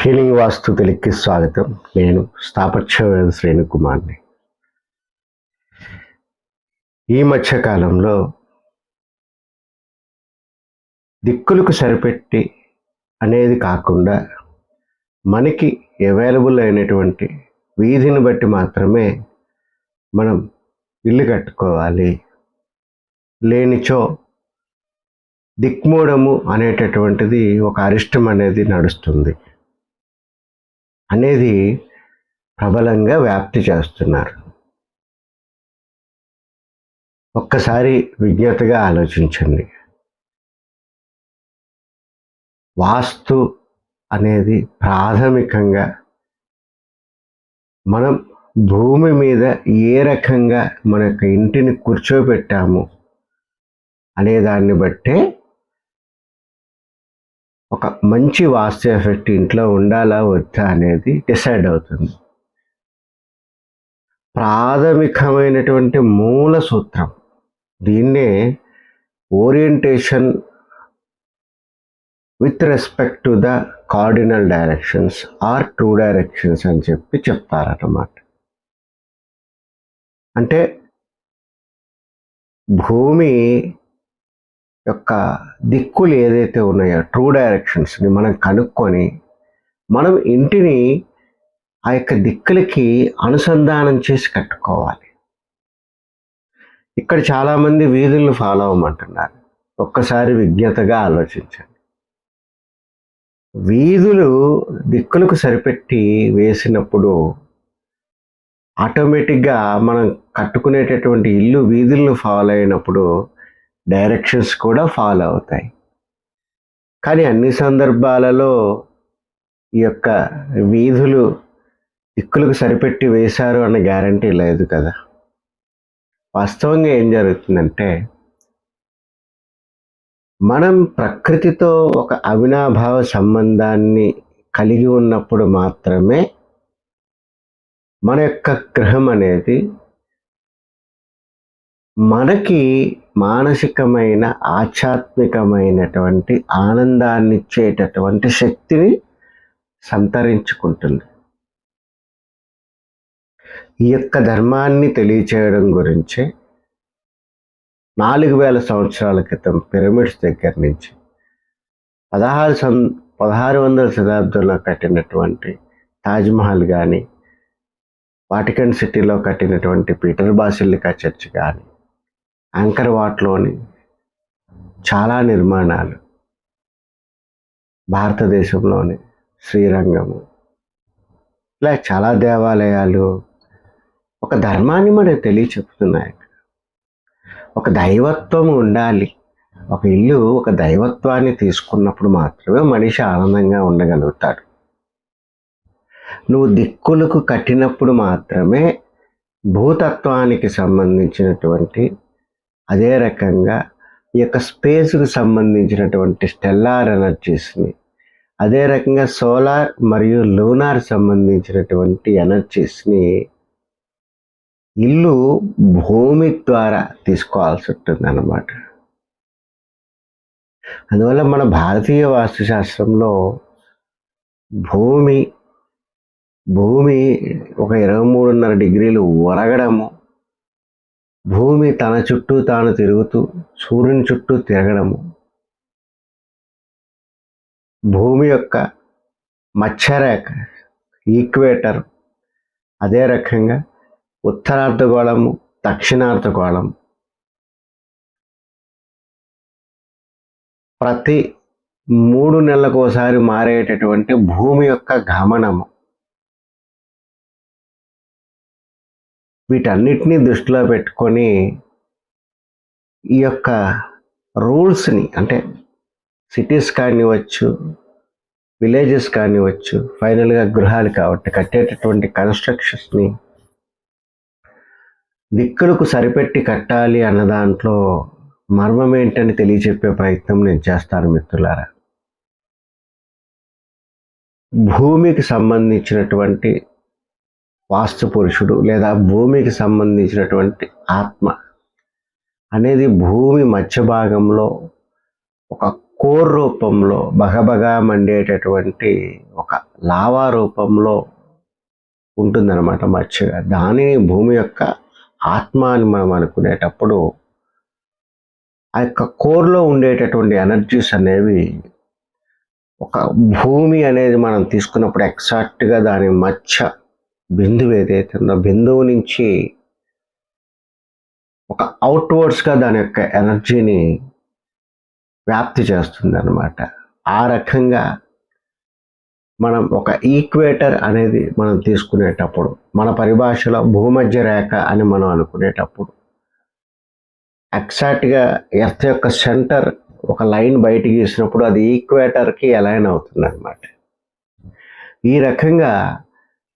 Healing వాస్తు తెలుగుకి స్వాగతం. నేను స్థాపత్య శ్రేణుకుమార్ని ఈ మధ్యకాలంలో దిక్కులకు సరిపెట్టి అనేది కాకుండా మనకి అవైలబుల్ అయినటువంటి వీధిని బట్టి మాత్రమే మనం ఇల్లు కట్టుకోవాలి. లేనిచో దిక్మూడము అనేటటువంటిది ఒక అరిష్టం అనేది నడుస్తుంది. అనేది ప్రబలంగా వ్యాప్తి చేస్తున్నారు. ఒక్కసారి విజ్ఞతగా ఆలోచించండి. వాస్తు అనేది ప్రాథమికంగా మనం భూమి మీద ఏ రకంగా మన యొక్క ఇంటిని కూర్చోబెట్టాము అనే దాన్ని బట్టే ఒక మంచి వాస్తు ఎఫెక్ట్ ఇంట్లో ఉండాలా వద్దా అనేది డిసైడ్ అవుతుంది. ప్రాథమికమైనటువంటి మూల సూత్రం దీన్నే orientation with respect to the cardinal directions or true directions అని చెప్పి చెప్తారన్నమాట. అంటే భూమి యొక్క దిక్కులు ఏదైతే ఉన్నాయో ట్రూ డైరెక్షన్స్ని మనం కనుక్కొని మనం ఇంటిని ఆ యొక్క దిక్కులకి అనుసంధానం చేసి కట్టుకోవాలి. ఇక్కడ చాలామంది వీధులను ఫాలో అవ్వమంటున్నారు. ఒక్కసారి విజ్ఞతగా ఆలోచించండి. వీధులు దిక్కులకు సరిపెట్టి వేసినప్పుడు ఆటోమేటిక్గా మనం కట్టుకునేటటువంటి ఇల్లు వీధులను ఫాలో అయినప్పుడు డైరెక్షన్స్ కూడా ఫాలో అవుతాయి. కానీ అన్ని సందర్భాలలో ఈ యొక్క వీధులు దిక్కులకు సరిపెట్టి వేశారు అన్న గ్యారంటీ లేదు కదా. వాస్తవంగా ఏం జరుగుతుందంటే మనం ప్రకృతితో ఒక అవినాభావ సంబంధాన్ని కలిగి ఉన్నప్పుడు మాత్రమే మన యొక్క గ్రహం అనేది మనకి మానసికమైన ఆధ్యాత్మికమైనటువంటి ఆనందాన్ని ఇచ్చేటటువంటి శక్తిని సంతరించుకుంటుంది. ఈ యొక్క ధర్మాన్ని తెలియచేయడం గురించి నాలుగు వేల సంవత్సరాల క్రితం పిరమిడ్స్ దగ్గర నుంచి పదహారు సం పదహారు వందల శతాబ్దంలో కట్టినటువంటి తాజ్మహల్ కానీ వాటికన్ సిటీలో కట్టినటువంటి పీటర్ బాసిల్లికా చర్చ్ కానీ అంకర్వాట్లోని చాలా నిర్మాణాలు భారతదేశంలోని శ్రీరంగము. ఇలా చాలా దేవాలయాలు ఒక ధర్మాన్ని మనకు తెలియచెప్తున్నాయి ఒక దైవత్వం ఉండాలి. ఒక ఇల్లు ఒక దైవత్వాన్ని తీసుకున్నప్పుడు మాత్రమే మనిషి ఆనందంగా ఉండగలుగుతాడు. నువ్వు దిక్కులకు కట్టినప్పుడు మాత్రమే భూతత్వానికి సంబంధించినటువంటి అదే రకంగా ఈ యొక్క స్పేస్కి సంబంధించినటువంటి స్టెల్లార్ ఎనర్జీస్ని అదే రకంగా సోలార్ మరియు లూనార్ సంబంధించినటువంటి ఎనర్జీస్ని ఇల్లు భూమి ద్వారా తీసుకోవాల్సి ఉంటుంది అన్నమాట అందువల్ల మన భారతీయ వాస్తుశాస్త్రంలో భూమి భూమి ఒక ఇరవై మూడున్నర డిగ్రీలు ఒరగడము భూమి తన చుట్టూ తాను తిరుగుతూ సూర్యుని చుట్టూ తిరగడము. భూమి యొక్క మత్స్యరేఖ ఈక్వేటర్ అదే రకంగా ఉత్తరార్ధగోళము దక్షిణార్ధగోళం ప్రతి మూడు నెలలకు ఒకసారి మారేటటువంటి భూమి యొక్క గమనము. వీటన్నిటినీ దృష్టిలో పెట్టుకొని ఈ యొక్క రూల్స్ని అంటే సిటీస్ కానివచ్చు విలేజెస్ కానివచ్చు ఫైనల్గా గృహాలు కాబట్టి కట్టేటటువంటి కన్స్ట్రక్షన్స్ని దిక్కులకు సరిపెట్టి కట్టాలి అన్న దాంట్లో మర్మం ఏంటని తెలియచెప్పే ప్రయత్నం నేను చేస్తాను మిత్రులారా. భూమికి సంబంధించినటువంటి వాస్తు పురుషుడు లేదా భూమికి సంబంధించినటువంటి ఆత్మ అనేది భూమి మధ్య భాగంలో ఒక కోర్ రూపంలో బగబగా మండేటటువంటి ఒక లావా రూపంలో ఉంటుందన్నమాట మచ్చగా దానిని భూమి యొక్క ఆత్మ అని మనం అనుకునేటప్పుడు ఆ యొక్క కోర్లో ఉండేటటువంటి ఎనర్జీస్ అనేవి ఒక భూమి అనేది మనం తీసుకున్నప్పుడు ఎగ్జాక్ట్గా దాని మచ్చ బిందువు ఏదైతే ఉందో బిందువు నుంచి ఒక అవుట్వర్డ్స్గా దాని యొక్క ఎనర్జీని వ్యాప్తి చేస్తుంది అనమాట ఆ రకంగా మనం ఒక ఈక్వేటర్ అనేది మనం తీసుకునేటప్పుడు మన పరిభాషలో భూమధ్య రేఖ అని మనం అనుకునేటప్పుడు ఎగ్జాక్ట్గా ఎర్త్ యొక్క సెంటర్ ఒక లైన్ బయటికి గీసినప్పుడు అది ఈక్వేటర్కి అలైన్ అవుతుంది అనమాట ఈ రకంగా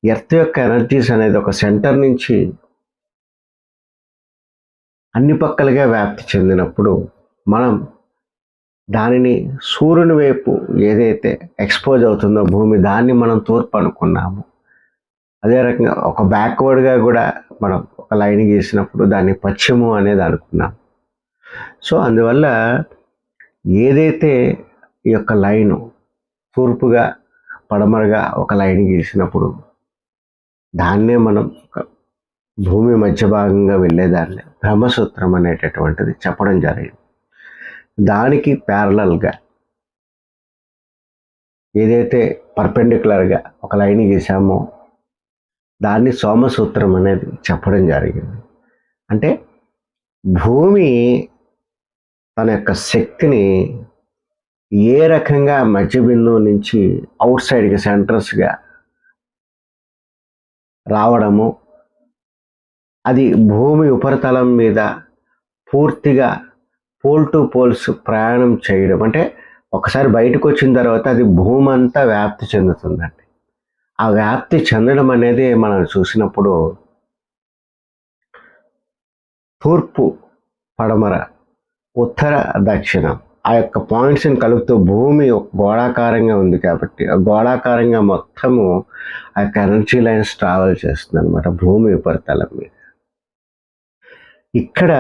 ఎర్త్ యొక్క ఎనర్జీస్ అనేది ఒక సెంటర్ నుంచి అన్ని పక్కలుగా వ్యాప్తి చెందినప్పుడు మనం దానిని సూర్యుని వైపు ఏదైతే ఎక్స్పోజ్ అవుతుందో భూమి దాన్ని మనం తూర్పు అనుకున్నాము అదే రకంగా ఒక బ్యాక్వర్డ్గా కూడా మనం ఒక లైన్ గీసినప్పుడు దాన్ని పశ్చిమం అనేది అనుకున్నాం సో అందువల్ల ఏదైతే ఈ యొక్క లైను తూర్పుగా పడమరగా ఒక లైన్ గీసినప్పుడు దాన్నే మనం ఒక భూమి మధ్య భాగంగా వెళ్ళేదాన్ని బ్రహ్మసూత్రం అనేటటువంటిది చెప్పడం జరిగింది. దానికి ప్యారలల్గా ఏదైతే పర్పెండిక్యులర్గా ఒక లైన్ గీసామో దాన్ని సోమసూత్రం అనేది చెప్పడం జరిగింది. అంటే భూమి తన యొక్క శక్తిని ఏ రకంగా మధ్య బిందువు నుంచి అవుట్ సైడ్కి సెంటర్స్గా రావడము. అది భూమి ఉపరితలం మీద పూర్తిగా పోల్ టు పోల్స్ ప్రయాణం చేయడం. అంటే ఒకసారి బయటకు వచ్చిన తర్వాత అది భూమి అంతా వ్యాప్తి చెందుతుందండి. ఆ వ్యాప్తి చెందడం అనేది మనం చూసినప్పుడు తూర్పు పడమర ఉత్తర దక్షిణం ఆ యొక్క పాయింట్స్ని కలుపుతూ భూమి గోడాకారంగా గోళాకారంగా ఉంది కాబట్టి ఆ గోళాకారంగా మొత్తము ఆ యొక్క ఎనర్జీ లైన్స్ ట్రావెల్ చేస్తుంది అనమాట భూమి ఉపరితలం మీద. ఇక్కడ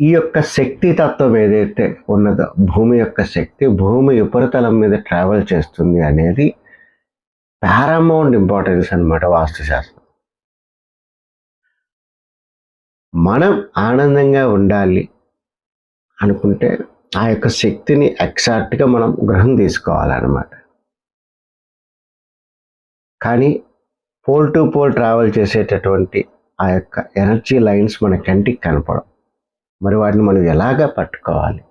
ఈ యొక్క శక్తి తత్వం ఏదైతే ఉన్నదో భూమి యొక్క శక్తి భూమి ఉపరితలం మీద ట్రావెల్ చేస్తుంది అనేది పారామౌంట్ ఇంపార్టెన్స్ అనమాట వాస్తుశాస్త్రం. మనం ఆనందంగా ఉండాలి అనుకుంటే ఆ యొక్క శక్తిని ఎగ్జాక్ట్గా మనం గ్రహం తీసుకోవాలన్నమాట. కానీ పోల్ టు పోల్ ట్రావెల్ చేసేటటువంటి ఆ యొక్క ఎనర్జీ లైన్స్ మన కంటికి కనపడం మరి వాటిని మనం ఎలాగా పట్టుకోవాలి?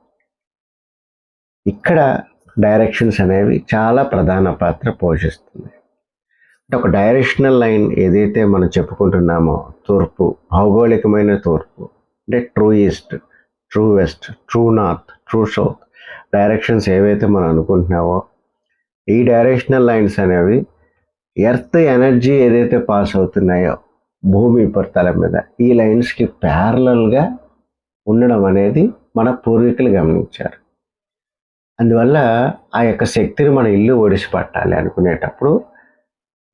ఇక్కడ డైరెక్షన్స్ అనేవి చాలా ప్రధాన పాత్ర పోషిస్తుంది అంటే ఒక డైరెక్షనల్ లైన్ ఏదైతే మనం చెప్పుకుంటున్నామో తూర్పు భౌగోళికమైన తూర్పు అంటే true east true west true north true south directions ఏవైతే మనం అనుకుంటున్నావో ఈ డైరెక్షనల్ లైన్స్ అనేవి ఎర్త్ ఎనర్జీ ఏదైతే పాస్ అవుతున్నాయో భూమి ఉపరితలం మీద ఈ లైన్స్కి ప్యారలల్గా ఉండడం అనేది మన పూర్వీకులు గమనించారు. అందువల్ల ఆ యొక్క శక్తిని మన ఇల్లు ఒడిసి పట్టాలి అనుకునేటప్పుడు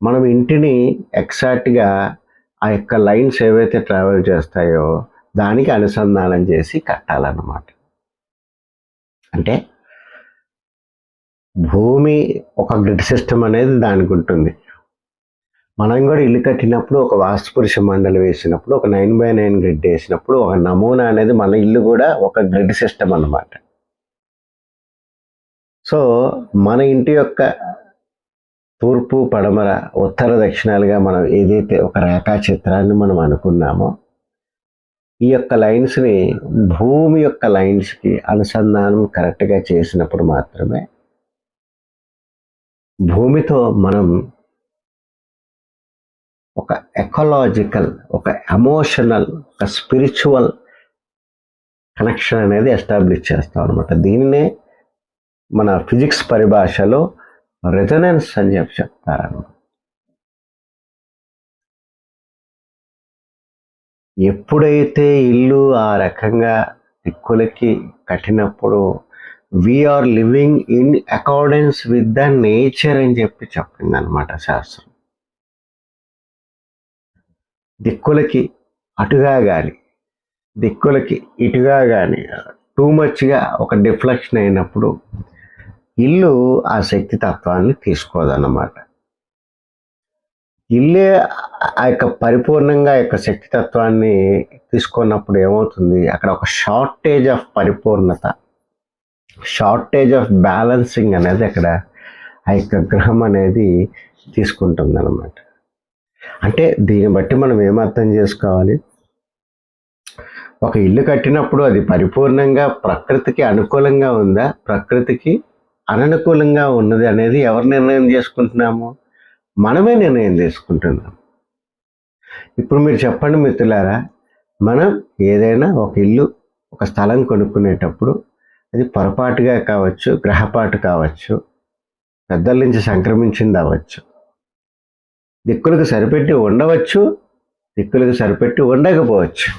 మనం ఇంటిని ఎగ్జాక్ట్గా ఆ యొక్క లైన్స్ ఏవైతే ట్రావెల్ చేస్తాయో దానికి అనుసంధానం చేసి కట్టాలన్నమాట. అంటే భూమి ఒక గ్రిడ్ సిస్టమ్ అనేది దానికి ఉంటుంది. మనం కూడా ఇల్లు కట్టినప్పుడు ఒక వాస్తుపురుష మండలి వేసినప్పుడు ఒక నైన్ బై నైన్ గ్రిడ్ వేసినప్పుడు ఒక నమూనా అనేది మన ఇల్లు కూడా ఒక గ్రిడ్ సిస్టమ్ అన్నమాట. సో మన ఇంటి యొక్క తూర్పు పడమర ఉత్తర దక్షిణాలుగా మనం ఏదైతే ఒక రేఖాచిత్రాన్ని మనం అనుకున్నామో ఈ యొక్క లైన్స్ని భూమి యొక్క లైన్స్కి అనుసంధానం కరెక్ట్గా చేసినప్పుడు మాత్రమే భూమితో మనం ఒక ఎకలాజికల్ ఒక ఎమోషనల్ ఒక స్పిరిచువల్ కనెక్షన్ అనేది ఎస్టాబ్లిష్ చేస్తాం అనమాట దీన్నే మన ఫిజిక్స్ పరిభాషలో రెజనెన్స్ అని చెప్పి చెప్తారనమాట ఎప్పుడైతే ఇల్లు ఆ రకంగా దిక్కులకి కట్టినప్పుడు we are living in accordance with the nature అని చెప్పి చెప్పింది అనమాట శాస్త్రం. దిక్కులకి అటుగా కానీ దిక్కులకి ఇటుగా కానీ టూ మచ్గా ఒక డిఫ్లెక్షన్ అయినప్పుడు ఇల్లు ఆ శక్తి తత్వాన్ని తీసుకోదన్నమాట. ఇల్లే ఆ యొక్క పరిపూర్ణంగా యొక్క శక్తి తత్వాన్ని తీసుకున్నప్పుడు ఏమవుతుంది? అక్కడ ఒక షార్టేజ్ ఆఫ్ పరిపూర్ణత. షార్టేజ్ ఆఫ్ బ్యాలెన్సింగ్ అనేది అక్కడ ఆ యొక్క గ్రహం అనేది తీసుకుంటుంది అనమాట అంటే దీన్ని బట్టి మనం ఏమర్థం చేసుకోవాలి? ఒక ఇల్లు కట్టినప్పుడు అది పరిపూర్ణంగా ప్రకృతికి అనుకూలంగా ఉందా? ప్రకృతికి అననుకూలంగా ఉన్నది అనేది ఎవరు నిర్ణయం చేసుకుంటున్నాము? మనమే నిర్ణయం చేసుకుంటున్నాం. ఇప్పుడు మీరు చెప్పండి మిత్రులారా మనం ఏదైనా ఒక ఇల్లు ఒక స్థలం కొనుక్కునేటప్పుడు అది పొరపాటుగా కావచ్చు గ్రహపాటు కావచ్చు పెద్దల నుంచి సంక్రమించింది అవ్వచ్చు. దిక్కులకు సరిపెట్టి ఉండవచ్చు దిక్కులకు సరిపెట్టి ఉండకపోవచ్చు.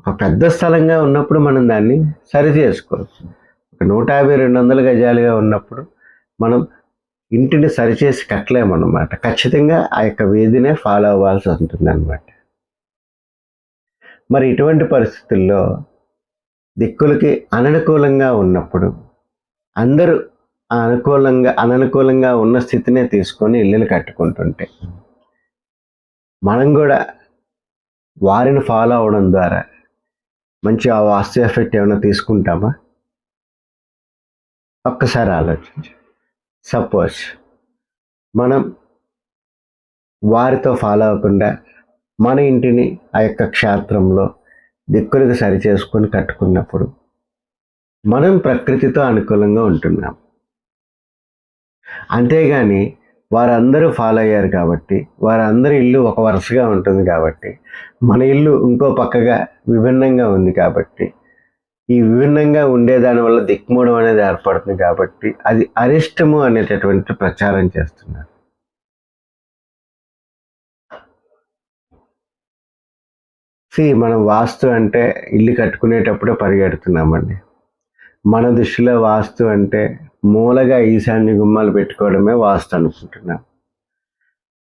ఒక పెద్ద స్థలంగా ఉన్నప్పుడు మనం దాన్ని సరి చేసుకోవచ్చు. ఒక నూట యాభై రెండు వందల గజాలుగా ఉన్నప్పుడు మనం ఇంటిని సరిచేసి కట్టలేమన్నమాట. ఖచ్చితంగా ఆ యొక్క వీధినే ఫాలో అవ్వాల్సి ఉంటుంది అనమాట మరి ఇటువంటి పరిస్థితుల్లో దిక్కులకి అననుకూలంగా ఉన్నప్పుడు అందరూ అనుకూలంగా అననుకూలంగా ఉన్న స్థితినే తీసుకొని ఇల్లులు కట్టుకుంటుంటే మనం కూడా వారిని ఫాలో అవడం ద్వారా మంచి ఆ వాస్తు ఎఫెక్ట్ ఏమైనా తీసుకుంటామా? ఒక్కసారి ఆలోచించండి. సపోజ్ మనం వారితో ఫాలో అవ్వకుండా మన ఇంటిని ఆ యొక్క క్షేత్రంలో దిక్కులకు సరి చేసుకొని కట్టుకున్నప్పుడు మనం ప్రకృతితో అనుకూలంగా ఉంటున్నాం. అంతేగాని వారందరూ ఫాలో అయ్యారు కాబట్టి వారందరి ఇల్లు ఒక వరుసగా ఉంటుంది కాబట్టి మన ఇల్లు ఇంకో పక్కగా విభిన్నంగా ఉంది కాబట్టి ఈ విభిన్నంగా ఉండేదాని వల్ల దిక్మూడం అనేది ఏర్పడుతుంది కాబట్టి అది అరిష్టము అనేటటువంటి ప్రచారం చేస్తున్నారు. సి మనం వాస్తు అంటే ఇల్లు కట్టుకునేటప్పుడే పరిగెడుతున్నామండి. మన దృష్టిలో వాస్తు అంటే మూలగా ఈశాన్య గుమ్మాలు పెట్టుకోవడమే వాస్తు అనుకుంటున్నాం.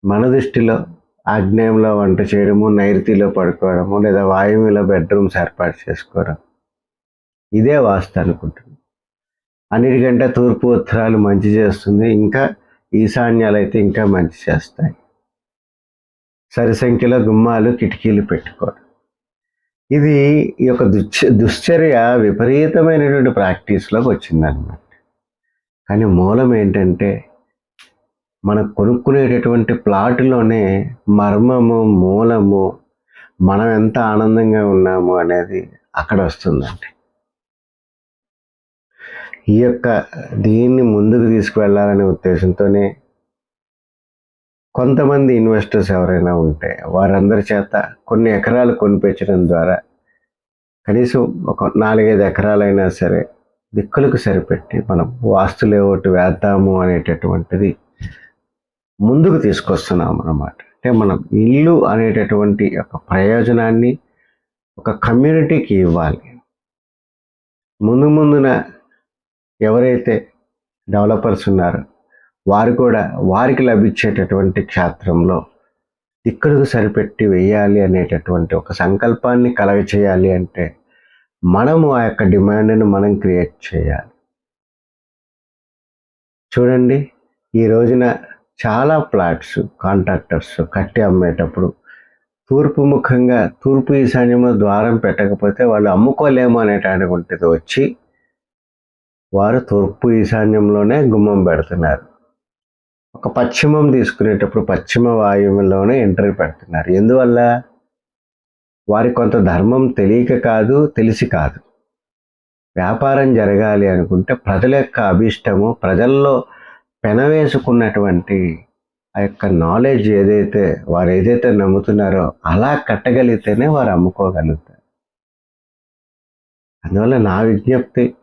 మన దృష్టిలో ఆగ్నేయంలో వంట చేయడము నైరుతిలో పడుకోవడము లేదా వాయువులో బెడ్రూమ్స్ ఏర్పాటు చేసుకోవడం ఇదే వాస్త అనుకుంటున్నాం అన్నిటికంటే తూర్పు ఉత్తరాలు మంచి చేస్తుంది ఇంకా ఈశాన్యాలు అయితే ఇంకా మంచి చేస్తాయి. సరి సంఖ్యలో గుమ్మాలు కిటికీలు పెట్టుకోవడం. ఇది ఈ యొక్క దుశ్చ దుశ్చర్య విపరీతమైనటువంటి ప్రాక్టీస్లోకి వచ్చిందనమాట కానీ మూలం ఏంటంటే మనం కొనుక్కునేటటువంటి ప్లాటులోనే మర్మము మూలము మనం ఎంత ఆనందంగా ఉన్నాము అనేది అక్కడ వస్తుందండి. ఈ యొక్క దీన్ని ముందుకు తీసుకువెళ్ళాలనే ఉద్దేశంతోనే కొంతమంది ఇన్వెస్టర్స్ ఎవరైనా ఉంటే వారందరి చేత కొన్ని ఎకరాలు కొనిపించడం ద్వారా కనీసం ఒక నాలుగైదు ఎకరాలైనా సరే దిక్కులకు సరిపెట్టి మనం వాస్తు లేఅవుట్ వేద్దాము అనేటటువంటిది ముందుకు తీసుకొస్తున్నాం అన్నమాట. అంటే మనం ఇల్లు అనేటటువంటి ఒక ప్రయోజనాన్ని ఒక కమ్యూనిటీకి ఇవ్వాలి. ముందు ముందున ఎవరైతే డెవలపర్స్ ఉన్నారో వారు కూడా వారికి లభించేటటువంటి క్షేత్రంలో ఇక్కడికి సరిపెట్టి వేయాలి అనేటటువంటి ఒక సంకల్పాన్ని కలగ చేయాలి అంటే మనము ఆ యొక్క డిమాండ్ని మనం క్రియేట్ చేయాలి. చూడండి ఈ రోజున చాలా ప్లాట్స్ కాంట్రాక్టర్స్ కట్టి అమ్మేటప్పుడు తూర్పు ముఖంగా తూర్పు ఈశాన్యంలో ద్వారం పెట్టకపోతే వాళ్ళు అమ్ముకోలేము అనేటటువంటిది వచ్చి వారు తూర్పు ఈశాన్యంలోనే గుమ్మం పెడుతున్నారు. ఒక పశ్చిమం తీసుకునేటప్పుడు పశ్చిమ వాయువులోనే ఎంట్రీ పెడుతున్నారు. ఎందువల్ల? వారి కొంత ధర్మం తెలియక కాదు తెలిసి కాదు. వ్యాపారం జరగాలి అనుకుంటే ప్రజల యొక్క అభిష్టము ప్రజల్లో పెనవేసుకున్నటువంటి ఆ యొక్క నాలెడ్జ్ ఏదైతే వారు ఏదైతే నమ్ముతున్నారో అలా కట్టగలిగితేనే వారు అమ్ముకోగలుగుతారు. అందువల్ల నా విజ్ఞప్తి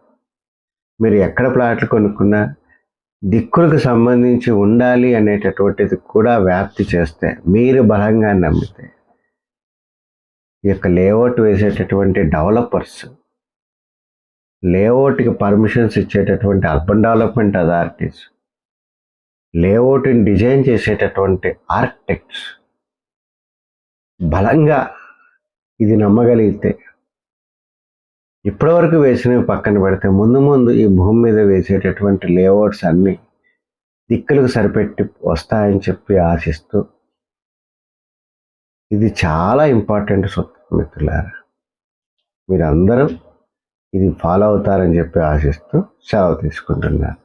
మీరు ఎక్కడ ప్లాట్లు కొనుక్కున్నా దిక్కులకు సంబంధించి ఉండాలి అనేటటువంటిది కూడా వ్యాప్తి చేస్తే మీరు బలంగా నమ్మితే ఈ యొక్క లేఅవుట్ వేసేటటువంటి డెవలపర్స్ లేఅవుట్కి పర్మిషన్స్ ఇచ్చేటటువంటి అర్బన్ డెవలప్మెంట్ అథారిటీస్ లేఅవుట్ని డిజైన్ చేసేటటువంటి ఆర్కిటెక్ట్స్ బలంగా ఇది నమ్మగలిగితే ఇప్పటివరకు వేసినవి పక్కన పెడితే ముందు ముందు ఈ భూమి మీద వేసేటటువంటి లేఅవుట్స్ అన్నీ దిక్కులకు సరిపెట్టి వస్తాయని చెప్పి ఆశిస్తూ ఇది చాలా ఇంపార్టెంట్ సూత్రం మిత్రులారా. మీరందరూ ఇది ఫాలో అవుతారని చెప్పి ఆశిస్తూ సెలవు తీసుకుంటున్నారు